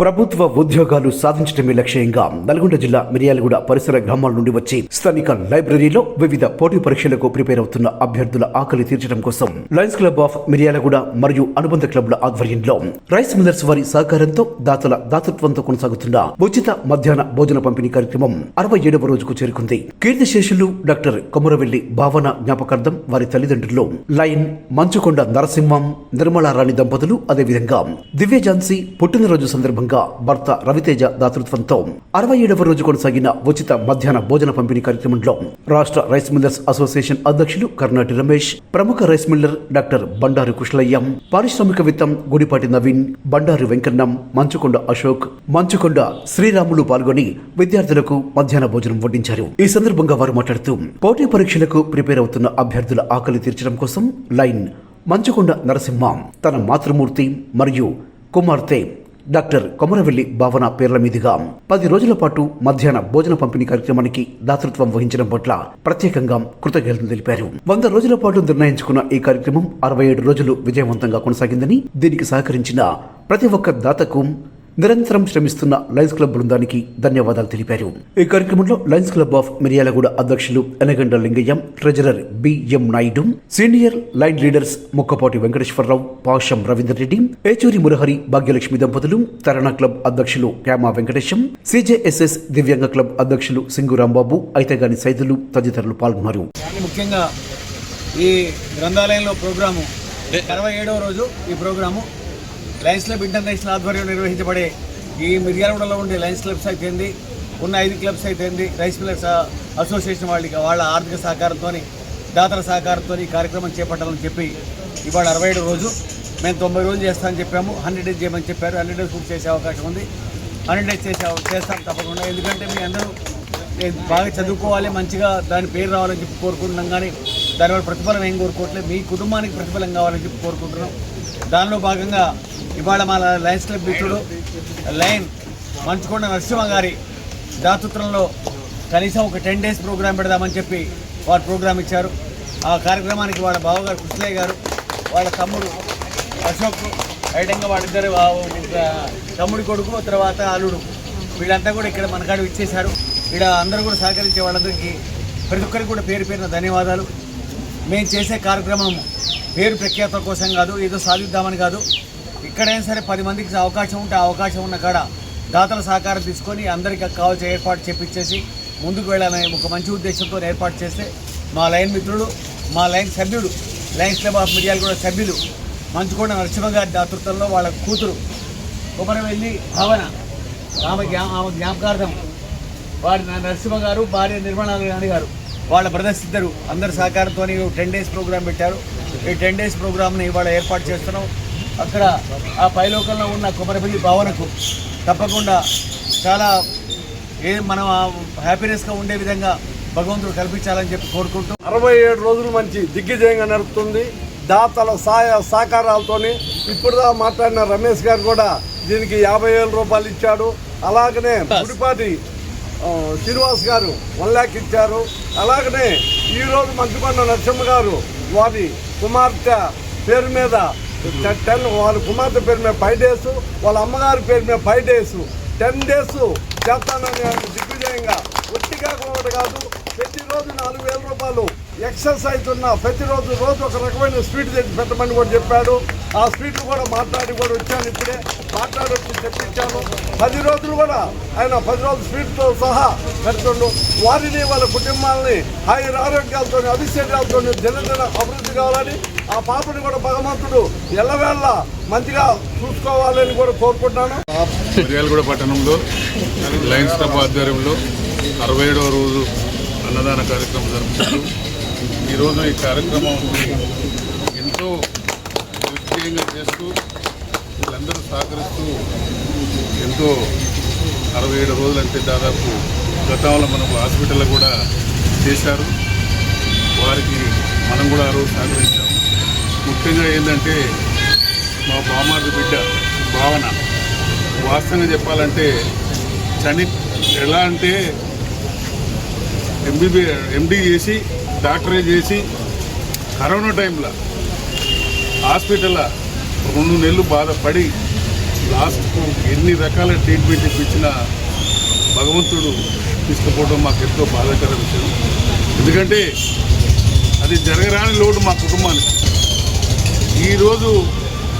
ప్రభుత్వ ఉద్యోగాలు సాధించడమే లక్ష్యంగా నల్గొండ జిల్లా మిర్యాలగూడ పరిసర గ్రామాల నుండి వచ్చి స్థానిక లైబ్రరీలో వివిధ పోటీ పరీక్షలకు ప్రిపేర్ అవుతున్న అభ్యర్థుల ఆకలి తీర్చడం కోసం లయన్స్ క్లబ్ ఆఫ్ మిర్యాలగూడ మరియు అనుబంధ క్లబ్ల ఆధ్వర్యంలో రైస్ మిల్లర్స్ వారి సహకారంతో దాతల దాతృత్వంతో కొనసాగుతున్న ఉచిత మధ్యాహ్న భోజన పంపిణీ కార్యక్రమం అరవై ఏడవ రోజుకు చేరుకుంది. కీర్తిశేషులు డాక్టర్ కొమరవెల్లి భావన జ్ఞాపకార్థం వారి తల్లిదండ్రులు లయన్ మంచుకొండ నరసింహం నిర్మలారాణి దంపతులు అదేవిధంగా దివ్య ఝాన్సీ పుట్టినరోజు సందర్భంగా భర్త రవితేజ దాతృత్వంతో అరవై ఏడవ రోజు కొనసాగిన ఉచిత మధ్యాహ్న భోజన పంపిణీ కార్యక్రమంలో రాష్ట్ర రైస్ మిల్లర్స్ అసోసియేషన్ అధ్యక్షులు కర్ణాటి రమేష్ ప్రముఖ రైస్ మిల్లర్ డాక్టర్ బండారు కుష్లయ్యం పారిశ్రామికవేత్తం గుడిపాటి నవీన్ బండారు వెంకన్నం మంచుకొండ అశోక్ మంచుకొండ శ్రీరాములు పాల్గొని విద్యార్థులకు మధ్యాహ్న భోజనం వడ్డించారు. ఈ సందర్భంగా వారు మాట్లాడుతూ పోటీ పరీక్షలకు ప్రిపేర్ అవుతున్న అభ్యర్థుల ఆకలి తీర్చడం కోసం లైన్ మంచుకొండ నరసింహ తన మాతృమూర్తి మరియు కుమార్తె డాక్టర్ కొమరవెల్లి భావన పేర్ల మీదుగా పది రోజుల పాటు మధ్యాహ్న భోజన పంపిణీ కార్యక్రమానికి దాతృత్వం వహించడం పట్ల ప్రత్యేకంగా కృతజ్ఞతలు తెలిపారు. వంద రోజుల పాటు నిర్ణయించుకున్న ఈ కార్యక్రమం అరవై ఏడు రోజులు విజయవంతంగా కొనసాగిందని దీనికి సహకరించిన ప్రతి ఒక్క దాతకు నిరంతరం శ్రమిస్తున్న లయన్స్ క్లబ్ బృందానికి ధన్యవాదాలు తెలిపారు. ఈ కార్యక్రమంలో లయన్స్ క్లబ్ ఆఫ్ మిర్యాలగూడ అధ్యక్షులు Enaganda Lingayyam treasurer BM Naidu senior lion leaders Mukkapati Venkateswara Rao Pasham Ravinder Reddy Yechuri Murahari Bhagyalakshmi దంపతులు తరణ క్లబ్ అధ్యక్షులు క్యామా వెంకటేశం సిజేఎస్ఎస్ దివ్యాంగ క్లబ్ అధ్యక్షులు సింగు రాంబాబు అయితేగాని సైదులు తదితరులు పాల్గొన్నారు. ముఖ్యంగా ఈ గ్రంథాలయంలో ప్రోగ్రాము అరవై ఏడవ రోజు ఈ ప్రోగ్రాము లయన్స్ క్లబ్ ఇంటర్నేషనల్ ఆధ్వర్యంలో నిర్వహించబడే ఈ మిర్యాలగూడలో ఉండే లయన్స్ క్లబ్స్ అయితేంది ఉన్న ఐదు క్లబ్స్ అయితేంది రైస్ మిల్లర్స్ అసోసియేషన్ వాళ్ళకి వాళ్ళ ఆర్థిక సహకారంతో దాతల సహకారంతో ఈ కార్యక్రమం చేపట్టాలని చెప్పి ఇవాళ అరవై ఏడు రోజు మేము తొంభై రోజులు చేస్తామని చెప్పాము. హండ్రెడ్ డేస్ చేయమని చెప్పారు. హండ్రెడ్ డేస్ పూర్తి చేసే అవకాశం ఉంది. హండ్రెడ్ డేస్ చేసే చేస్తాం తప్పకుండా. ఎందుకంటే మీ అందరూ బాగా చదువుకోవాలి మంచిగా దాని పేరు రావాలని చెప్పి కోరుకుంటున్నాం కానీ దానివల్ల ప్రతిఫలం ఏం కోరుకోవట్లేదు. మీ కుటుంబానికి ప్రతిఫలం కావాలని చెప్పి కోరుకుంటున్నాం. దానిలో భాగంగా ఇవాళ మన లయన్స్ క్లబ్ మిత్రుడు లైన్ మంచుకొండ నరసింహ గారి దాతృత్వంలో కనీసం ఒక టెన్ డేస్ ప్రోగ్రాం పెడదామని చెప్పి వారు ప్రోగ్రాం ఇచ్చారు. ఆ కార్యక్రమానికి వాళ్ళ బావగారు కృష్ణయ్య గారు వాళ్ళ తమ్ముడు అశోక్ ఐటంగా వాళ్ళిద్దరు తమ్ముడి కొడుకు తర్వాత అల్లుడు. వీళ్ళంతా కూడా ఇక్కడ మన కాడ ఇచ్చేశారు ఇక్కడ అందరూ కూడా సహకరించే వాళ్ళందరికీ ప్రతి ఒక్కరికి కూడా పేరు పేరున ధన్యవాదాలు. మేము చేసే కార్యక్రమం పేరు ప్రఖ్యాత కోసం కాదు ఏదో సాధిద్దామని కాదు. ఇక్కడైనా సరే పది మందికి అవకాశం ఉంటే ఆ అవకాశం ఉన్న కాడ దాతల సహకారం తీసుకొని అందరికీ కావాల్సిన ఏర్పాటు చేపించేసి ముందుకు వెళ్ళాలనే ఒక మంచి ఉద్దేశంతో ఏర్పాటు చేస్తే మా లైన్ మిత్రుడు మా లైన్ సభ్యుడు లయన్స్ క్లబ్ ఆఫ్ మిడియాలు కూడా సభ్యులు మంచుకొండ నరసింహ గారి దాతృత్వంలో వాళ్ళ కూతురు కుమరవెల్లి భావన ఆమె జ్ఞా ఆమె జ్ఞాపకార్థం వారి నరసింహ గారు భార్య నిర్మలానంద గాంధీ గారు వాళ్ళ బ్రదర్స్ ఇద్దరు అందరి సహకారంతో టెన్ డేస్ ప్రోగ్రామ్ పెట్టారు. ఈ టెన్ డేస్ ప్రోగ్రామ్ని ఇవాళ ఏర్పాటు చేస్తున్నాం. అక్కడ ఆ పైలోకంలో ఉన్న కొమరపల్లి భావనకు తప్పకుండా చాలా ఏ మనం హ్యాపీనెస్గా ఉండే విధంగా భగవంతుడు కల్పించాలని చెప్పి కోరుకుంటూ అరవై ఏడు రోజులు మంచి దిగ్విజయంగా నడుపుతుంది. దాతల సహాయ సహకారాలతోని ఇప్పుడుదా మాట్లాడిన రమేష్ గారు కూడా దీనికి యాభై వేల రూపాయలు ఇచ్చాడు. అలాగనే గుడిపాటి శ్రీనివాస్ గారు వన్ ల్యాక్ ఇచ్చారు. అలాగనే ఈరోజు మంచుకొండ నరసింహ గారు వారి కుమార్తె పేరు మీద టెన్ వాళ్ళ కుమార్తె పేరు మీద ఫైవ్ డేస్ వాళ్ళ అమ్మగారి పేరు మీద ఫైవ్ డేస్. టెన్ డేస్ చేస్తానని దిగ్విజయంగా ఒట్టిగా కూడా కాదు ప్రతిరోజు నాలుగు వేల రూపాయలు. ఎక్సర్సైజ్ ఉన్న ప్రతిరోజు రోజు ఒక రకమైన స్వీట్ తెచ్చి పెట్టమని కూడా చెప్పాడు. ఆ స్వీట్ కూడా మాట్లాడి కూడా వచ్చాను ఇప్పుడే. మాట్లాడి వచ్చి తెప్పించాను. పది రోజులు కూడా ఆయన పది రోజులు స్వీట్తో సహా పెడుతుండు. వారిని వాళ్ళ కుటుంబాలని ఆయన ఆరోగ్యాలతో అభిషేకాలతో దినదిన అభివృద్ధి కావాలని ఆ పాపని కూడా భగవంతుడు ఎల్లవేళ్ళ మంచిగా చూసుకోవాలని కూడా కోరుకుంటున్నాను. మిర్యాలగూడ పట్టణంలో లయన్స్ క్లబ్ ఆధ్వర్యంలో అరవై ఏడవ రోజు అన్నదాన కార్యక్రమం జరుపుకుంటూ ఈరోజు ఈ కార్యక్రమం ఎంతో నిశ్చయంగా చేస్తూ వీళ్ళందరూ సహకరిస్తూ ఎంతో అరవై ఏడు రోజులు అంటే దాదాపు గతంలో మనకు హాస్పిటల్లో కూడా చేశారు. వారికి మనం కూడా ఆ రోజు సహకరించాము ముఖ్యంగా ఏంటంటే మా బామార్ది బిడ్డ భావన. వాస్తవంగా చెప్పాలంటే చని ఎలా అంటే ఎంబీబీ ఎండి చేసి డాక్టరే చేసి కరోనా టైంలో హాస్పిటల్లో రెండు నెలలు బాధపడి లాస్ట్ ఎన్ని రకాల ట్రీట్మెంట్ ఇప్పించిన భగవంతుడు తీసుకుపోవడం మాకు ఎంతో బాధాకర విషయం. ఎందుకంటే అది జరగరాని లోటు మా కుటుంబానికి. ఈరోజు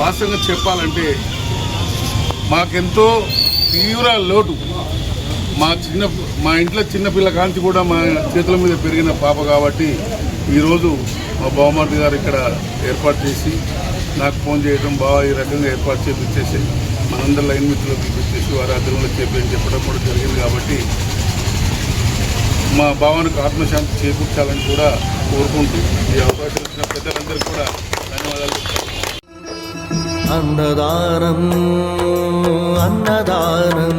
వాస్తవంగా చెప్పాలంటే మాకెంతో తీవ్ర లోటు. మా చిన్న మా ఇంట్లో చిన్నపిల్ల కాంతి కూడా మా చేతుల మీద పెరిగిన పాప కాబట్టి ఈరోజు మా బావమర్ది గారు ఇక్కడ ఏర్పాటు చేసి నాకు ఫోన్ చేయడం బాగా ఈ రకంగా ఏర్పాటు చేపించేసి మనందరి లైన్ మిత్రులు పిలిపించేసి వారి అర్థంలో చేపించి చెప్పడం కూడా జరిగింది కాబట్టి మా భావానికి ఆత్మశాంతి చేకూర్చాలని కూడా కోరుకుంటూ ఈ అవకాశం ఇచ్చిన పెద్దలందరికీ కూడా ధన్యవాదాలు అన్నదానం అన్నదానం.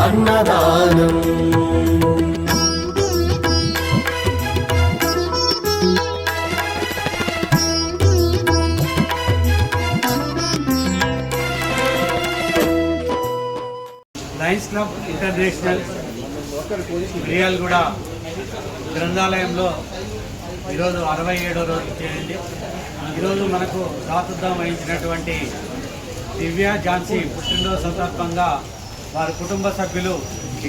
అన్నదానం. లయన్స్ క్లబ్ ఇంటర్నేషనల్ మిర్యాలగూడ గ్రంథాలయంలో ఈరోజు అరవై ఏడో రోజు చేరింది ఈరోజు మనకు రాతుద్దం వహించినటువంటి దివ్య ఝాన్సీ పుట్టినరోజు సందర్భంగా వారి కుటుంబ సభ్యులు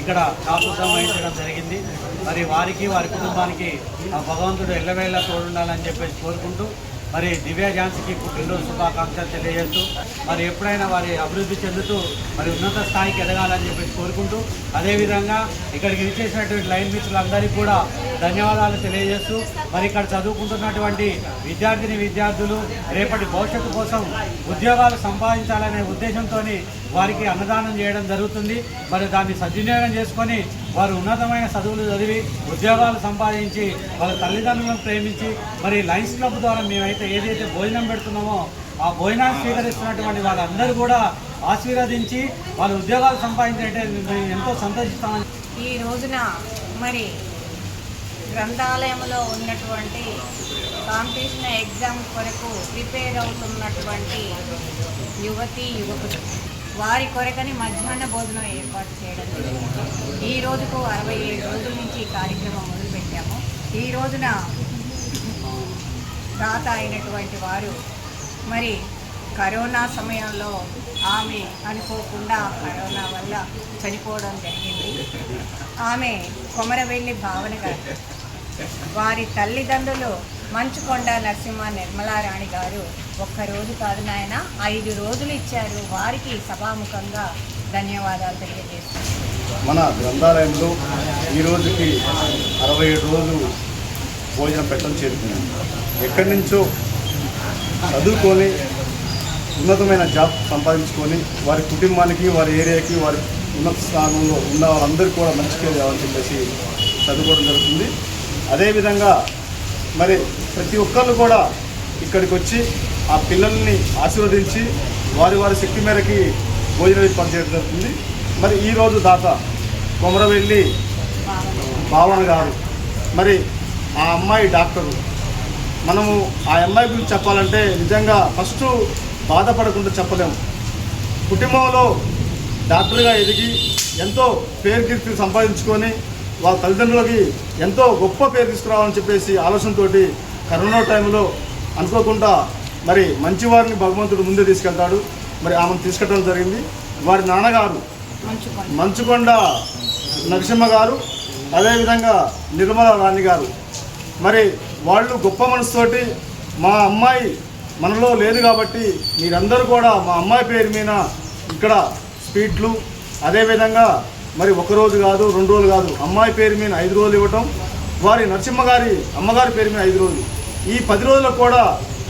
ఇక్కడ రాతుద్దం వహించడం జరిగింది. మరి వారికి వారి కుటుంబానికి ఆ భగవంతుడు ఎల్లవేళ తోడుండాలని చెప్పేసి కోరుకుంటూ మరి దివ్య ఝాన్సీకి పుట్టినరోజు శుభాకాంక్షలు తెలియజేస్తూ మరి ఎప్పుడైనా వారి అభివృద్ధి చెందుతూ మరి ఉన్నత స్థాయికి ఎదగాలని చెప్పేసి కోరుకుంటూ అదేవిధంగా ఇక్కడికి ఇచ్చేసినటువంటి లైన్ మిత్రులందరికీ కూడా ధన్యవాదాలు తెలియజేస్తూ మరి ఇక్కడ చదువుకుంటున్నటువంటి విద్యార్థిని విద్యార్థులు రేపటి భవిష్యత్తు కోసం ఉద్యోగాలు సంపాదించాలనే ఉద్దేశంతో వారికి అన్నదానం చేయడం జరుగుతుంది. మరి దాన్ని సద్వినియోగం చేసుకొని వారు ఉన్నతమైన చదువులు చదివి ఉద్యోగాలు సంపాదించి వాళ్ళ తల్లిదండ్రులను ప్రేమించి మరి లయన్స్ క్లబ్ ద్వారా మేమైతే ఏదైతే భోజనం పెడుతున్నామో ఆ భోజనాన్ని స్వీకరిస్తున్నటువంటి వాళ్ళందరూ కూడా ఆశీర్వదించి వాళ్ళ ఉద్యోగాలు సంపాదించాలంటే మేము ఎంతో సంతోషిస్తామని. ఈ రోజున మరి గ్రంథాలయంలో ఉన్నటువంటి కాంపిటీషన్ ఎగ్జామ్ కొరకు ప్రిపేర్ అవుతున్నటువంటి యువతి యువకులు. వారి కొరకని మధ్యాహ్న భోజనం ఏర్పాటు చేయడం జరిగింది. ఈ రోజుకు అరవై ఏడు రోజుల నుంచి ఈ కార్యక్రమం మొదలుపెట్టాము. ఈ రోజున దాత అయినటువంటి వారు మరి కరోనా సమయంలో ఆమె అనుకోకుండా కరోనా వల్ల చనిపోవడం జరిగింది. ఆమె కొమరవెల్లి భావన గారు వారి తల్లిదండ్రులు మంచుకొండ నరసింహ నిర్మలారాణి గారు ఒక్కరోజు కాదు నాయన ఐదు రోజులు ఇచ్చారు. వారికి సభాముఖంగా ధన్యవాదాలు తెలియజేస్తున్నాను. మన గ్రంథాలయంలో ఈ రోజుకి అరవై ఏడు రోజులు భోజనం పెట్టడం చేరుకున్నాం. ఎక్కడి నుంచో చదువుకొని ఉన్నతమైన జాబ్ సంపాదించుకొని వారి కుటుంబానికి వారి ఏరియాకి వారి ఉన్నత స్థానంలో ఉన్న వాళ్ళందరూ కూడా మంచి పేరు చెప్పేసి చదువుకోవడం జరుగుతుంది. అదేవిధంగా మరి ప్రతి ఒక్కళ్ళు కూడా ఇక్కడికి వచ్చి ఆ పిల్లల్ని ఆశీర్వదించి వారి వారి శక్తి మేరకి భోజనం పనిచేయడం చేయడం జరుగుతుంది. మరి ఈరోజు దాత కొమరవెల్లి భావన గారు మరి ఆ అమ్మాయి డాక్టరు. మనము ఆ అమ్మాయి గురించి చెప్పాలంటే నిజంగా ఫస్ట్ బాధపడకుండా చెప్పలేము. కుటుంబంలో డాక్టర్గా ఎదిగి ఎంతో పేరు కీర్తి సంపాదించుకొని వాళ్ళ తల్లిదండ్రులకి ఎంతో గొప్ప పేరు తీసుకురావాలని చెప్పేసి ఆలోచనతోటి కరోనా టైంలో అనుకోకుండా మరి మంచివారిని భగవంతుడు ముందే తీసుకెళ్తాడు. మరి ఆమెను తీసుకెళ్ళడం జరిగింది. వారి నాన్నగారు మంచుకొండ. మంచుకొండ నరసింహ గారు అదేవిధంగా నిర్మల రాణి గారు. మరి వాళ్ళు గొప్ప మనసుతోటి మా అమ్మాయి మనలో లేదు కాబట్టి మీరందరూ కూడా మా అమ్మాయి పేరు మీద ఇక్కడ స్వీట్లు అదేవిధంగా మరి ఒక రోజు కాదు రెండు రోజులు కాదు. అమ్మాయి పేరు మీద ఐదు రోజులు ఇవ్వటం వారి నరసింహ గారి అమ్మగారి పేరు మీద ఐదు రోజులు. ఈ పది రోజులకు కూడా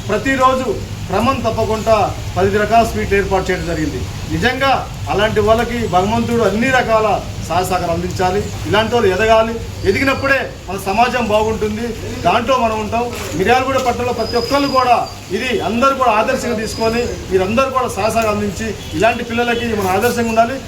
ప్రతిరోజు క్రమం తప్పకుండా పది రకాల స్వీట్లు ఏర్పాటు చేయడం జరిగింది. నిజంగా అలాంటి వాళ్ళకి భగవంతుడు అన్ని రకాల సహాయ అందించాలి. ఇలాంటి వాళ్ళు ఎదగాలి. ఎదిగినప్పుడే మన సమాజం బాగుంటుంది. దాంట్లో మనం ఉంటాం. మిర్యాలగూడ పట్టణంలో ప్రతి ఒక్కళ్ళు కూడా ఇది అందరూ కూడా ఆదర్శంగా తీసుకొని మీరందరూ కూడా సహాయ అందించి ఇలాంటి పిల్లలకి మనం ఆదర్శంగా ఉండాలి.